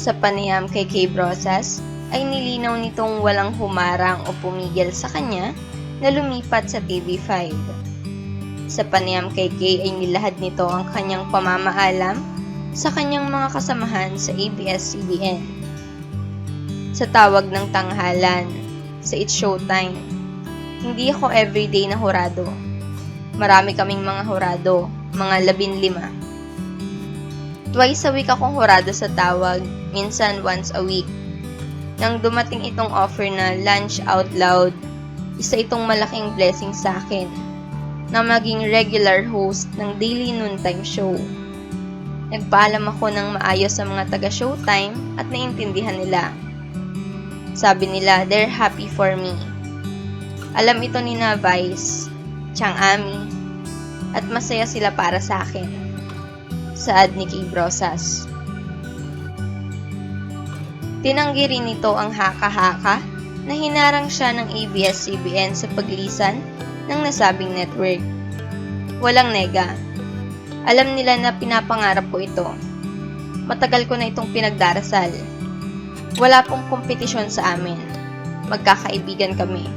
Sa panayam kay Kay Brosas, ay nilinaw nitong walang humarang o pumigil sa kanya na lumipat sa TV5. Sa panayam kay Kay ay nilahad nito ang kanyang pamamaalam sa kanyang mga kasamahan sa ABS-CBN. Sa tawag ng tanghalan, sa It's Showtime, hindi ako everyday na hurado. Marami kaming mga hurado, mga labin lima. Twice a week akong hurado sa tawag, minsan once a week. Nang dumating itong offer na lunch out loud, isa itong malaking blessing sa akin na maging regular host ng daily noontime show. Nagpaalam ako ng maayos sa mga taga Showtime at naintindihan nila. Sabi nila, they're happy for me. Alam ito ni na Vice, Chang Ami, at masaya sila para sa akin. Saad ni Kay Brosas. Tinanggi rin nito ang haka-haka na hinarang siya ng ABS-CBN sa paglisan ng nasabing network. Walang nega. Alam nila na pinapangarap ko ito. Matagal ko na itong pinagdarasal. Wala pong kompetisyon sa amin. Magkakaibigan kami.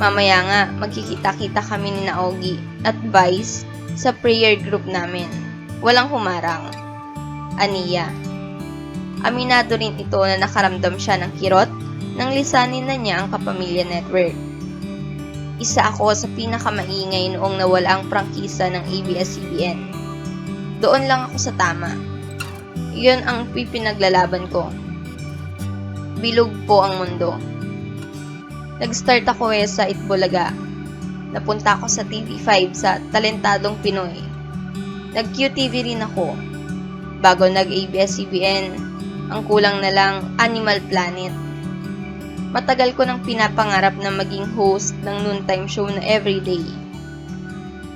Mamaya nga, magkikita-kita kami ni Naogi at Vice sa prayer group namin. Walang humarang. Aniya. Aminado rin ito na nakaramdam siya ng kirot nang lisanin na niya ang Kapamilya Network. Isa ako sa pinakamaingay noong nawala ang prangkisa ng ABS-CBN. Doon lang ako sa tama. Iyon ang pipinaglalaban ko. Bilog po ang mundo. Nag-start ako eh sa Itbulaga. Napunta ako sa TV5 sa Talentadong Pinoy. Nag-QTV rin ako. Bago nag-ABS-CBN, ang kulang na lang Animal Planet. Matagal ko nang pinapangarap na maging host ng noontime show na everyday.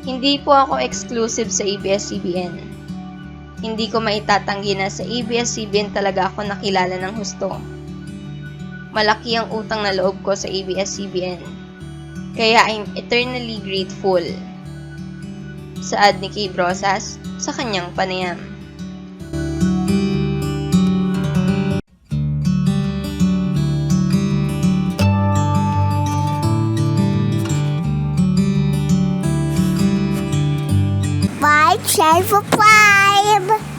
Hindi po ako exclusive sa ABS-CBN. Hindi ko maitatanggi na sa ABS-CBN talaga ako nakilala ng husto. Malaki ang utang na loob ko sa ABS-CBN. Kaya I'm eternally grateful. Saad ni Kay Brosas sa kanyang panayam. Five, share five.